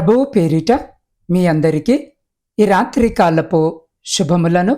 ప్రభువు పేరిట మీ అందరికీ ఈ రాత్రి కాలపు శుభములను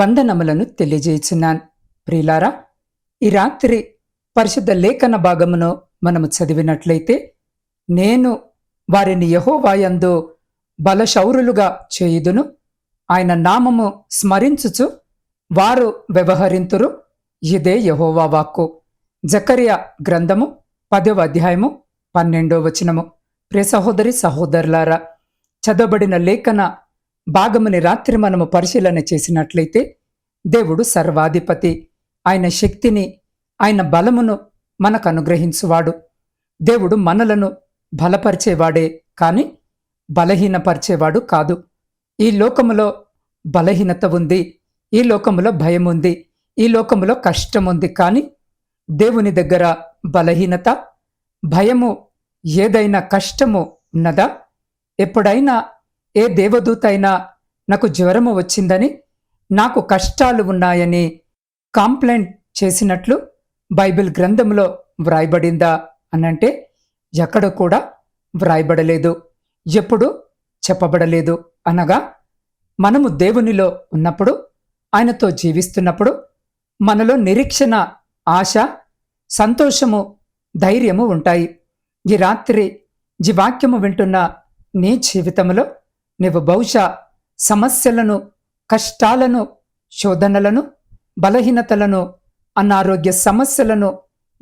వందనములను తెలియజేయుచున్నాను ప్రియులారా ఈ రాత్రి పరిశుద్ధ లేఖన భాగమును మనము చదివినట్లయితే నేను వారిని యహోవాయందు బలశౌరులుగా చేయుదును ఆయన నామము స్మరించుచు వారు వ్యవహరింతురు. ఇదే యహోవా వాక్కు. జకర్య గ్రంథము పదవ అధ్యాయము పన్నెండో వచనము. ప్రియ సహోదరి సహోదరులారా చదవబడిన లేఖన భాగముని రాత్రి మనము పరిశీలన చేసినట్లయితే దేవుడు సర్వాధిపతి. ఆయన శక్తిని ఆయన బలమును మనకు అనుగ్రహించువాడు. దేవుడు మనలను బలపరిచేవాడే కాని బలహీనపరిచేవాడు కాదు. ఈ లోకములో బలహీనత ఉంది ఈ లోకములో భయం ఉంది ఈ లోకములో కష్టం ఉంది కానీ దేవుని దగ్గర బలహీనత భయము ఏదైనా కష్టము ఉన్నదా? ఎప్పుడైనా ఏ దేవదూత అయినా నాకు జ్వరము వచ్చిందని నాకు కష్టాలు ఉన్నాయని కాంప్లైంట్ చేసినట్లు బైబిల్ గ్రంథంలో వ్రాయబడిందా అనంటే ఎక్కడ కూడా వ్రాయబడలేదు ఎప్పుడు చెప్పబడలేదు అనగా మనము దేవునిలో ఉన్నప్పుడు ఆయనతో జీవిస్తున్నప్పుడు మనలో నిరీక్షణ ఆశ సంతోషము ధైర్యము ఉంటాయి. ఈ రాత్రి ఈ వాక్యము వింటున్న నీ జీవితంలో నీవు బహుశా సమస్యలను కష్టాలను శోధనలను బలహీనతలను అనారోగ్య సమస్యలను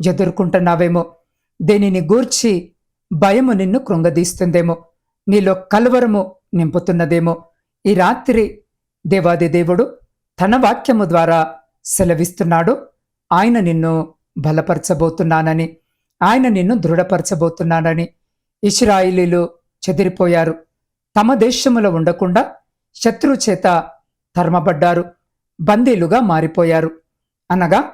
ఎదుర్కొంటున్నావేమో. దేనిని గూర్చి భయము నిన్ను కృంగదీస్తుందేమో. నీలో కలవరము నింపుతున్నదేమో. ఈ రాత్రి దేవాది దేవుడు తన వాక్యము ద్వారా సెలవిస్తున్నాడు. ఆయన నిన్ను బలపరచబోతున్నానని. ఆయన నిన్ను దృఢపరచబోతున్నానని ఇస్రాయిలీలు చెదిరిపోయారు. తమ దేశములో ఉండకుండా శత్రు చేత ధర్మబడ్డారు బందీలుగా మారిపోయారు. అనగా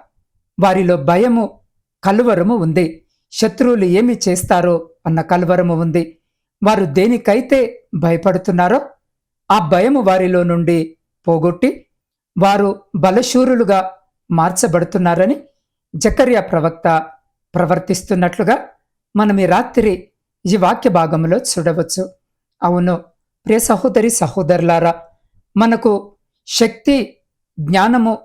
వారిలో భయము కలువరము ఉంది. శత్రువులు ఏమి చేస్తారో అన్న కలువరము ఉంది. వారు దేనికైతే భయపడుతున్నారో ఆ భయము వారిలో నుండి పోగొట్టి వారు బలశూరులుగా మార్చబడుతున్నారని జకర్య ప్రవక్త ప్రవర్తిస్తున్నట్లుగా మనం ఈ రాత్రి ఈ వాక్య భాగంలో చూడవచ్చు. అవును ప్రియ సహోదరి సహోదరులారా మనకు శక్తి జ్ఞానము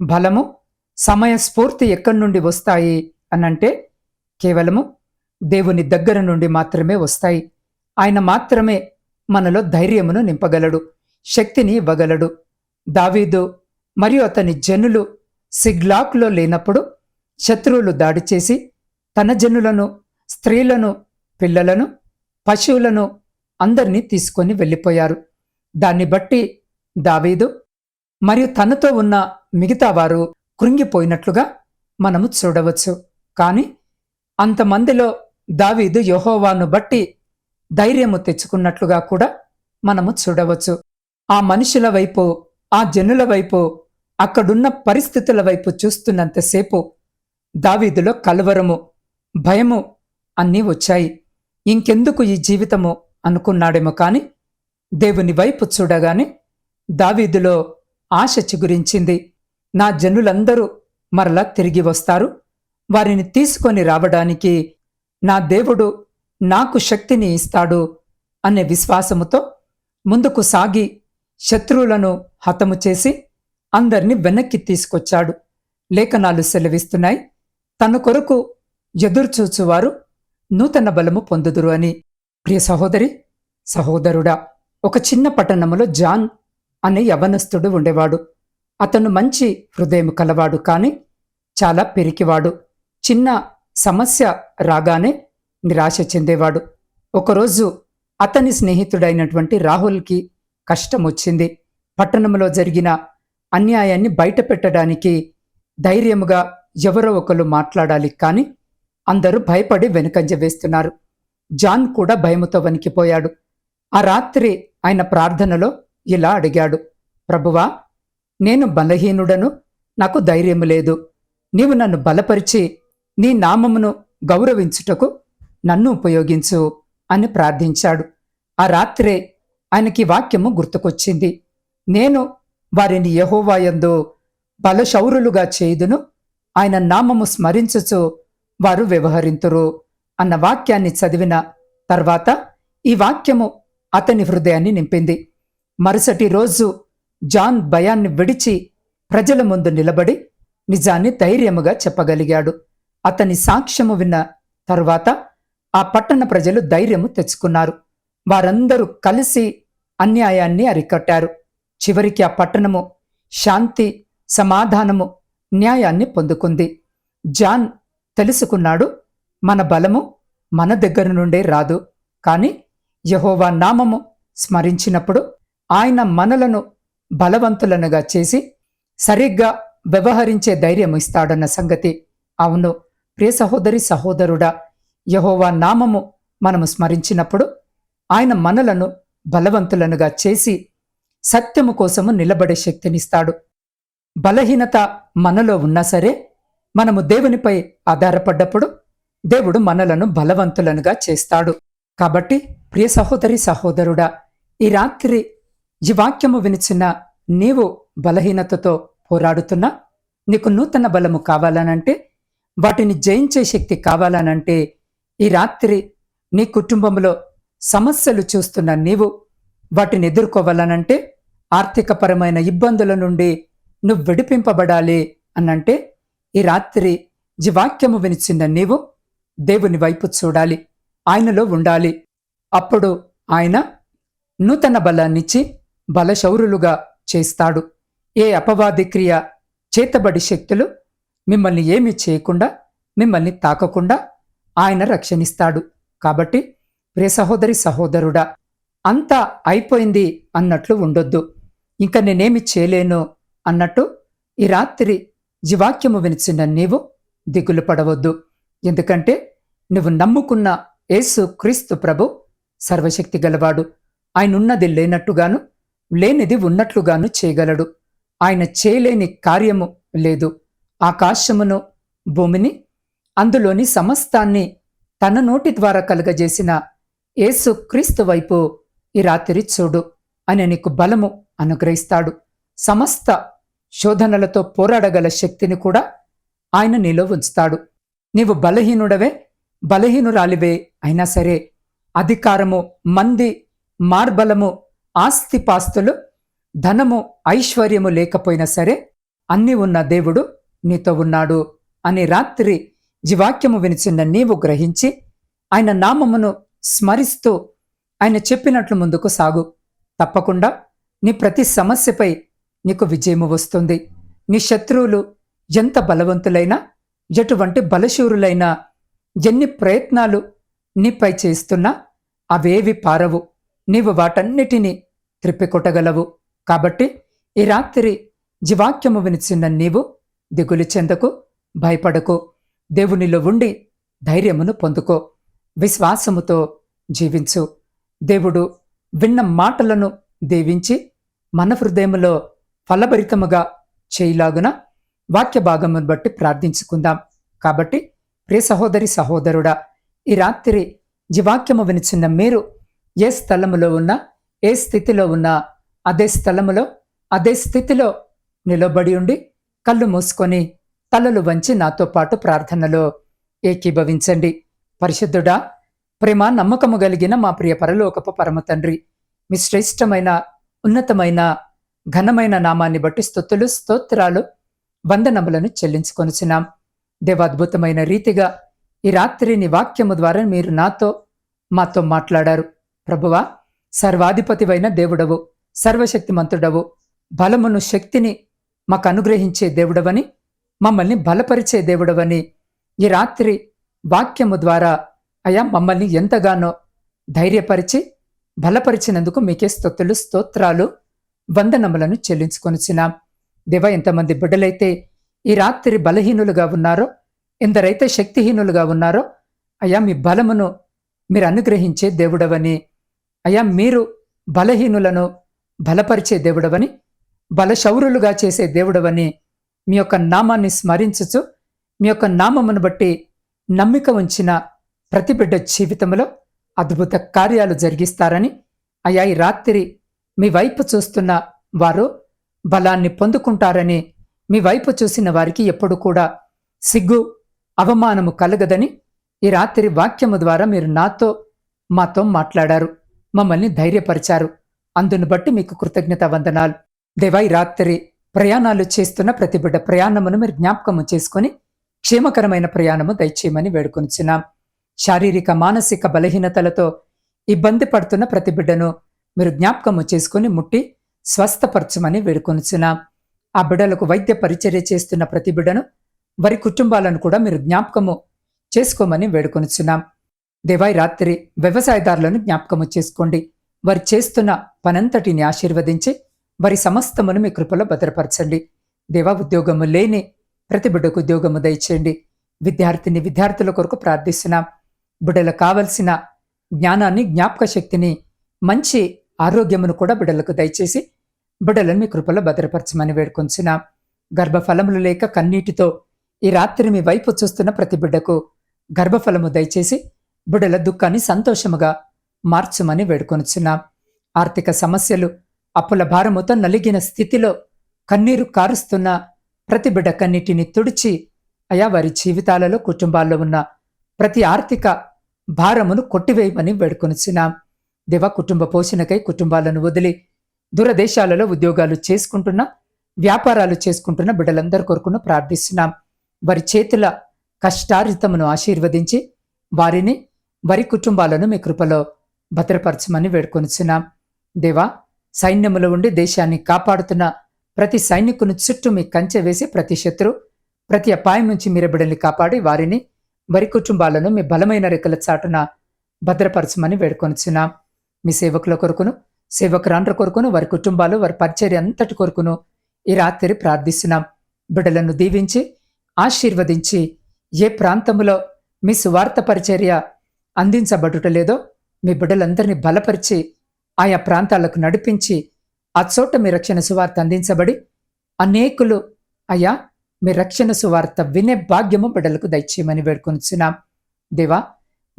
బలము సమయస్ఫూర్తి ఎక్కడి నుండి వస్తాయి అనంటే కేవలము దేవుని దగ్గర నుండి మాత్రమే వస్తాయి. ఆయన మాత్రమే మనలో ధైర్యమును నింపగలడు శక్తిని ఇవ్వగలడు. దావీదు మరియు అతని జనులు సిగ్లాక్లో లేనప్పుడు శత్రువులు దాడి చేసి తన జనులను స్త్రీలను పిల్లలను పశువులను అందరినీ తీసుకొని వెళ్ళిపోయారు. దాన్ని బట్టి దావీదు మరియు తనతో ఉన్న మిగతా వారు కృంగిపోయినట్లుగా మనము చూడవచ్చు. కానీ అంతమందిలో దావీదు యహోవాను బట్టి ధైర్యము తెచ్చుకున్నట్లుగా కూడా మనము చూడవచ్చు. ఆ మనుషుల వైపు ఆ జనుల వైపు అక్కడున్న పరిస్థితుల వైపు చూస్తున్నంతసేపు దావీదులో కలవరము భయము అన్నీ వచ్చాయి. ఇంకెందుకు ఈ జీవితము? అనుకున్నాడేమో కాని దేవుని వైపు చూడగానే దావీదులో ఆశ చిగురించింది. నా జనులందరూ మరలా తిరిగి వస్తారు. వారిని తీసుకొని రావడానికి నా దేవుడు నాకు శక్తిని ఇస్తాడు అనే విశ్వాసముతో ముందుకు సాగి శత్రువులను హతము చేసి అందరినీ వెనక్కి తీసుకొచ్చాడు. లేఖనాలు సెలవిస్తున్నాయి. తన కొరకు ఎదురుచూచువారు నూతన బలము పొందుదురు అని. ప్రియ సహోదరి సహోదరుడా ఒక చిన్న పట్టణములో జాన్ అనే యవనస్తుడు ఉండేవాడు. అతను మంచి హృదయం కలవాడు కాని చాలా పెరికివాడు చిన్న సమస్య రాగానే నిరాశ చెందేవాడు. ఒకరోజు అతని స్నేహితుడైనటువంటి రాహుల్కి కష్టం వచ్చింది పట్టణంలో జరిగిన అన్యాయాన్ని బయటపెట్టడానికి ధైర్యముగా ఎవరో ఒకరు మాట్లాడాలి కాని అందరూ భయపడి వెనుకంజ వేస్తున్నారు. జాన్ కూడా భయముతో వణికిపోయాడు. ఆ రాత్రి ఆయన ప్రార్థనలో ఇలా అడిగాడు. ప్రభువా నేను బలహీనుడను నాకు ధైర్యము లేదు. నీవు నన్ను బలపరిచి నీ నామమును గౌరవించుటకు నన్ను ఉపయోగించు అని ప్రార్థించాడు. ఆ రాత్రే ఆయనకి వాక్యము గుర్తుకొచ్చింది. నేను వారిని యహోవాయందు బలశౌరులుగా చేయుదును ఆయన నామము స్మరించుచు వారు వ్యవహరింతురు అన్న వాక్యాన్ని చదివిన తర్వాత ఈ వాక్యము అతని హృదయాన్ని నింపింది. మరుసటి రోజు జాన్ భయాన్ని విడిచి ప్రజల ముందు నిలబడి నిజాన్ని ధైర్యముగా చెప్పగలిగాడు. అతని సాక్ష్యము విన్న తరువాత ఆ పట్టణ ప్రజలు ధైర్యము తెచ్చుకున్నారు. వారందరూ కలిసి అన్యాయాన్ని అరికట్టారు. చివరికి ఆ పట్టణము శాంతి సమాధానము న్యాయాన్ని పొందుకుంది. జాన్ తెలుసుకున్నాడు. మన బలము మన దగ్గర నుండే రాదు. కాని యహోవా నామము స్మరించినప్పుడు ఆయన మనలను బలవంతులనుగా చేసి సరిగ్గా వ్యవహరించే ధైర్యం ఇస్తాడన్న సంగతి. అవును ప్రియ సహోదరి సహోదరుడా యహోవా నామము మనము స్మరించినప్పుడు ఆయన మనలను బలవంతులనుగా చేసి సత్యము కోసము నిలబడే శక్తినిస్తాడు. బలహీనత మనలో ఉన్నా సరే మనము దేవునిపై ఆధారపడ్డప్పుడు దేవుడు మనలను బలవంతులనుగా చేస్తాడు. కాబట్టి ప్రియ సహోదరి సహోదరుడా ఈ రాత్రి ఈ వాక్యము వినిచిన నీవు బలహీనతతో పోరాడుతున్నా నీకు నూతన బలము కావాలనంటే వాటిని జయించే శక్తి కావాలనంటే ఈ రాత్రి నీ కుటుంబంలో సమస్యలు చూస్తున్న నీవు వాటిని ఎదుర్కోవాలనంటే ఆర్థికపరమైన ఇబ్బందుల నుండి నువ్వు విడిపింపబడాలి అనంటే ఈ రాత్రి జీవాక్యము వినిచిన నీవు? దేవుని వైపు చూడాలి ఆయనలో ఉండాలి. అప్పుడు ఆయన నూతన బలాన్నిచ్చి బలశౌరులుగా చేస్తాడు. ఏ అపవాది క్రియ చేతబడి శక్తులు మిమ్మల్ని ఏమీ చేయకుండా మిమ్మల్ని తాకకుండా ఆయన రక్షణిస్తాడు. కాబట్టి ప్రియ సహోదరి సహోదరుడా అంతా అయిపోయింది అన్నట్లు ఉండొద్దు. ఇంకా నేనేమి చేయలేను అన్నట్టు ఈ రాత్రి జీవాక్యము వినిచిన నీవు దిగులు పడవద్దు. ఎందుకంటే నువ్వు నమ్ముకున్న యేసు క్రీస్తు ప్రభు సర్వశక్తి గలవాడు. ఆయనున్నది లేనట్టుగాను లేనిది ఉన్నట్లుగాను చేయగలడు. ఆయన చేయలేని కార్యము లేదు. ఆకాశమును భూమిని అందులోని సమస్తాన్ని తన నోటి ద్వారా కలుగజేసిన యేసు క్రీస్తు వైపు ఈ రాత్రి చూడు అని నీకు బలము అనుగ్రహిస్తాడు. సమస్త శోధనలతో పోరాడగల శక్తిని కూడా ఆయన నీలో ఉంచుతాడు. నీవు బలహీనుడవే బలహీనురాలివే అయినా సరే అధికారము మంది మార్బలము ఆస్తిపాస్తులు ధనము ఐశ్వర్యము లేకపోయినా సరే అన్ని ఉన్న దేవుడు నీతో ఉన్నాడు అని రాత్రి జీవాక్యము వినిచిన్న నీవు గ్రహించి ఆయన నామమును స్మరిస్తూ ఆయన చెప్పినట్లు ముందుకు సాగు. తప్పకుండా నీ ప్రతి సమస్యపై నీకు విజయము వస్తుంది. నీ శత్రువులు ఎంత బలవంతులైనా ఎటువంటి బలశూరులైనా ఎన్ని ప్రయత్నాలు నీపై చేస్తున్నా అవేవి పారవు. నీవు వాటన్నిటినీ త్రిప్పికొట్టగలవు. కాబట్టి ఈ రాత్రి జీవాక్యము వినిచిన్న నీవు దిగులు చెందకు భయపడకు. దేవునిలో ఉండి ధైర్యమును పొందుకో. విశ్వాసముతో జీవించు. దేవుడు విన్న మాటలను దీవించి మన హృదయములో ఫలభరితముగా చేయలాగున వాక్య భాగమును బట్టి ప్రార్థించుకుందాం. కాబట్టి ప్రియ సహోదరి సహోదరుడా ఈ రాత్రి జీవాక్యము వినిచిన్న మీరు ఏ స్థలములో ఉన్నా ఏ స్థితిలో ఉన్నా అదే స్థలములో అదే స్థితిలో నిలబడి ఉండి కళ్ళు మూసుకొని తలలు వంచి నాతో పాటు ప్రార్థనలో ఏకీభవించండి. పరిశుద్ధుడా ప్రేమ నమ్మకము కలిగిన మా ప్రియ పరలోకపు పరమ తండ్రి మీ శ్రేష్టమైన ఉన్నతమైన ఘనమైన నామాన్ని బట్టి స్థుతులు స్తోత్రాలు వందనములను చెల్లించుకొనుచున్నాం. దేవాద్భుతమైన రీతిగా ఈ రాత్రి నీ వాక్యము ద్వారా మీరు నాతో మాతో మాట్లాడారు. ప్రభువా సర్వాధిపతివైన దేవుడవు సర్వశక్తిమంతుడవు బలమును శక్తిని మాకు అనుగ్రహించే దేవుడవని మమ్మల్ని బలపరిచే దేవుడవని ఈ రాత్రి వాక్యము ద్వారా అయా మమ్మల్ని ఎంతగానో ధైర్యపరిచి బలపరిచినందుకు మీకే స్థుతులు స్తోత్రాలు వందనములను చెల్లించుకొనిచ్చినాం దేవ ఎంతమంది బిడ్డలైతే ఈ రాత్రి బలహీనులుగా ఉన్నారో ఎందరైతే శక్తిహీనులుగా ఉన్నారో అయ్యా మీ బలమును మీరు అనుగ్రహించే దేవుడవని అయ్యా మీరు బలహీనులను బలపరిచే దేవుడవని బలశౌరులుగా చేసే దేవుడవని మీ యొక్క నామాన్ని స్మరించుచు మీ యొక్క నామమును బట్టి నమ్మిక ఉంచిన ప్రతి బిడ్డ జీవితంలో అద్భుత కార్యాలు జరిగిస్తారని అయా ఈ రాత్రి మీ వైపు చూస్తున్న వారు బలాన్ని పొందుకుంటారని మీ వైపు చూసిన వారికి ఎప్పుడు కూడా సిగ్గు అవమానము కలగదని ఈ రాత్రి వాక్యము ద్వారా మీరు నాతో మాతో మాట్లాడారు. మమ్మల్ని ధైర్యపరిచారు. అందును బట్టి మీకు కృతజ్ఞత వందనాలు. దేవా ఈ రాత్రి ప్రయాణాలు చేస్తున్న ప్రతి బిడ్డ ప్రయాణమును మీరు జ్ఞాపకము చేసుకుని క్షేమకరమైన ప్రయాణము దయచేయమని వేడుకొనిచున్నాం. శారీరక మానసిక బలహీనతలతో ఇబ్బంది పడుతున్న ప్రతి బిడ్డను మీరు జ్ఞాపకము చేసుకుని ముట్టి స్వస్థపరచమని వేడుకొనుచున్నాం. ఆ బిడలకు వైద్య పరిచర్య చేస్తున్న ప్రతి బిడను వారి కుటుంబాలను కూడా మీరు జ్ఞాపకము చేసుకోమని వేడుకొనుచున్నాం. దేవాయి రాత్రి వ్యవసాయదారులను జ్ఞాపకము చేసుకోండి. వారు చేస్తున్న పనంతటిని ఆశీర్వదించి వారి సమస్తమును మీ కృపలో భద్రపరచండి. దేవా ఉద్యోగము లేని ప్రతి బిడ్డకు ఉద్యోగము దయచేయండి. విద్యార్థిని విద్యార్థుల కొరకు ప్రార్థిస్తున్నాం. బిడ్డలకు కావలసిన జ్ఞానాన్ని జ్ఞాపక శక్తిని మంచి ఆరోగ్యమును కూడా బిడ్డలకు దయచేసి బిడ్డలను మీ కృపలో భద్రపరచమని వేడుకొంచిన గర్భఫలములు లేక కన్నీటితో ఈ రాత్రి మీ వైపు చూస్తున్న ప్రతి బిడ్డకు గర్భఫలము దయచేసి బిడ్డల దుఃఖాన్ని సంతోషముగా మార్చుమని వేడుకొనుచున్నాం ఆర్థిక సమస్యలు అప్పుల భారముతో నలిగిన స్థితిలో కన్నీరు కారుస్తున్న ప్రతి బిడ్డ కన్నిటిని తుడిచి అయా వారి జీవితాలలో కుటుంబాల్లో ఉన్న ప్రతి ఆర్థిక భారమును కొట్టివేయమని వేడుకొనుచున్నాం దేవ కుటుంబ పోషణకై కుటుంబాలను వదిలి దూరదేశాలలో ఉద్యోగాలు చేసుకుంటున్న వ్యాపారాలు చేసుకుంటున్న బిడ్డలందరి కొరకును ప్రార్థిస్తున్నాం. వారి చేతుల కష్టారితమును ఆశీర్వదించి వారిని వారి కుటుంబాలను మీ కృపలో భద్రపరచమని వేడుకొనిచున్నాం. దేవా సైన్యములో ఉండి దేశాన్ని కాపాడుతున్న ప్రతి సైనికుని చుట్టూ మీ కంచె వేసి ప్రతి శత్రు ప్రతి అపాయం నుంచి మీరు బిడ్డల్ని కాపాడి వారిని వారి కుటుంబాలను మీ బలమైన రెక్కల చాటున భద్రపరచమని వేడుకొనిచున్నాం. మీ సేవకుల కొరకును సేవకురాండ్ర కొరకును వారి కుటుంబాలు వారి పరిచర్య అంతటి కొరకును ఈ రాత్రి ప్రార్థిస్తున్నాం. బిడ్డలను దీవించి ఆశీర్వదించి ఏ ప్రాంతములో మీ సువార్త పరిచర్య అందించబడుట లేదో మీ బిడ్డలందరినీ బలపరిచి ఆయా ప్రాంతాలకు నడిపించి ఆ చోట మీ రక్షణ సువార్త అందించబడి అనేకులు అయ్యా మీ రక్షణ సువార్త వినే భాగ్యము బిడ్డలకు దయచేయమని వేడుకొనిచున్నాం. దేవా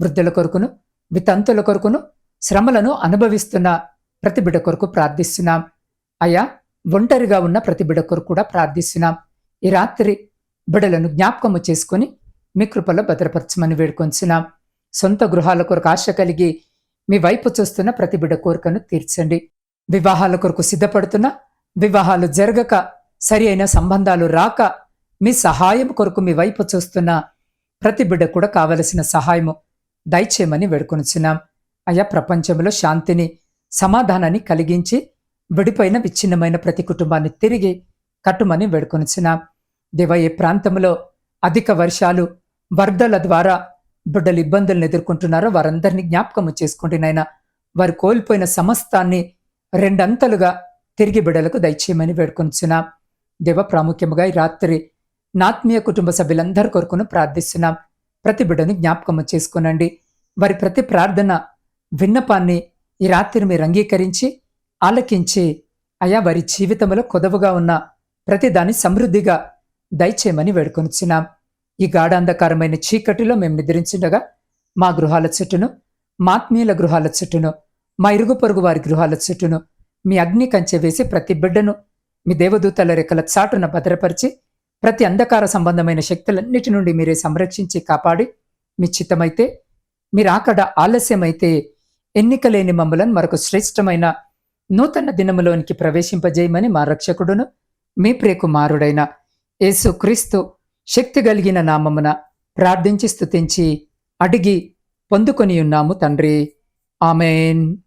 వృద్ధుల కొరకును వితంతుల కొరకును శ్రమలను అనుభవిస్తున్న ప్రతి బిడ కొరకు ప్రార్థిస్తున్నాం. అయ్యా ఒంటరిగా ఉన్న ప్రతి బిడ కొరకు కూడా ప్రార్థిస్తున్నాం. ఈ రాత్రి బిడలను జ్ఞాపకము చేసుకుని మీ కృపలో భద్రపరచమని వేడుకొంచున్నాం. సొంత గృహాల కొరకు ఆశ కలిగి మీ వైపు చూస్తున్న ప్రతి బిడ కోరికను తీర్చండి. వివాహాల కొరకు సిద్ధపడుతున్న వివాహాలు జరగక సరి అయిన సంబంధాలు రాక మీ సహాయం కొరకు మీ వైపు చూస్తున్న ప్రతి బిడ్డ కూడా కావలసిన సహాయము దయచేయమని వేడుకొనిచున్నాం అయా ప్రపంచంలో శాంతిని సమాధానాన్ని కలిగించి విడిపోయిన విచ్ఛిన్నమైన ప్రతి కుటుంబాన్ని తిరిగి కట్టుమని వేడుకొనిచిన దేవ ఏ ప్రాంతంలో అధిక వర్షాలు వరదల ద్వారా బిడ్డలు ఇబ్బందులను ఎదుర్కొంటున్నారో వారందరినీ జ్ఞాపకము చేసుకోండి నాయన వారు కోల్పోయిన సమస్తాన్ని రెండంతలుగా తిరిగి బిడ్డలకు దయచేయమని వేడుకొంచున్నాం దేవ ప్రాముఖ్యముగా ఈ రాత్రి నాత్మీయ కుటుంబ సభ్యులందరి కొరకును ప్రార్థిస్తున్నాం. ప్రతి బిడ్డను జ్ఞాపకము చేసుకునండి. వారి ప్రతి ప్రార్థన విన్నపాన్ని ఈ రాత్రి మీరు అంగీకరించి ఆలకించి అయా వారి జీవితంలో కొదవగా ఉన్న ప్రతిదాన్ని సమృద్ధిగా దయచేయమని వేడుకొనిచ్చినాం ఈ గాఢాంధకారమైన చీకటిలో మేము నిద్రించుండగా మా గృహాల చుట్టూను మాత్మీయుల గృహాల చుట్టూను మా ఇరుగు పొరుగు వారి గృహాల చుట్టూను మీ అగ్ని కంచె వేసి ప్రతి బిడ్డను మీ దేవదూతల రెక్కల చాటున భద్రపరిచి ప్రతి అంధకార సంబంధమైన శక్తులన్నిటి నుండి మీరే సంరక్షించి కాపాడి మీ చిత్తమైతే మీరు ఆకడ ఆలస్యమైతే ఎన్నికలేని మమ్మలను మరొక శ్రేష్టమైన నూతన దినములోనికి ప్రవేశింపజేయమని మా రక్షకుడును మీ ప్రియకుమారుడైన యేసు క్రీస్తు శక్తి కలిగిన నామమున ప్రార్థించి స్తుతించి అడిగి పొందుకొని ఉన్నాము తండ్రి. ఆమెన్.